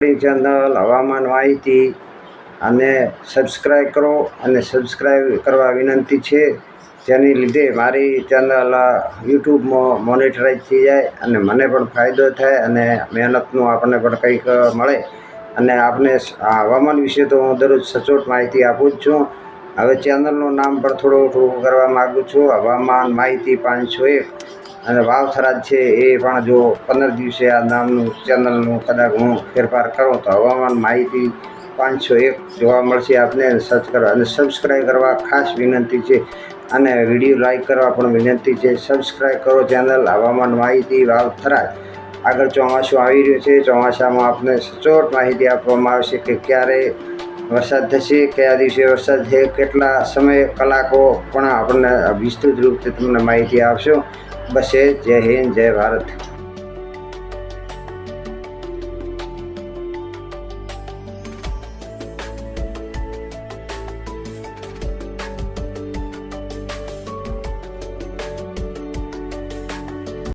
Channel હવામાન માહિતી અને સબસ્ક્રાઈબ કરો અને સબસ્ક્રાઈબ કરવા વિનંતી છે. જેની લીધે મારી ચેનલ યુટ્યુબમાં મોનિટરાઈઝ થઈ જાય અને મને પણ ફાયદો થાય અને મહેનતનું આપણને પણ કંઈક મળે. અને આપણે હવામાન વિશે તો હું દરરોજ સચોટ માહિતી આપું જ છું. હવે ચેનલનું નામ પણ થોડું થોડું કરવા માગું છું. હવામાન માહિતી પાંચસો એક. અને વાવથરાજ છે એ પણ જો પંદર દિવસે આ નામનું ચેનલનું કદાચ હું ફેરફાર કરું તો હવામાન માહિતી પાંચસો એક જોવા મળશે આપને. સર્ચ કરવા અને સબસ્ક્રાઈબ કરવા ખાસ વિનંતી છે. અને વીડિયો લાઈક કરવા પણ વિનંતી છે. સબસ્ક્રાઈબ કરો ચેનલ હવામાન માહિતી વાવથરાજ આગળ ચોમાસું આવી રહ્યું છે. ચોમાસામાં આપને સચોટ માહિતી આપવામાં આવશે કે ક્યારે વરસાદ થશે, કયા દિવસે વરસાદ છે કેટલા સમય કલાકો પણ આપણને વિસ્તૃત રૂપથી તમને માહિતી આપશો. બસ જય હિન્દ જય ભારત.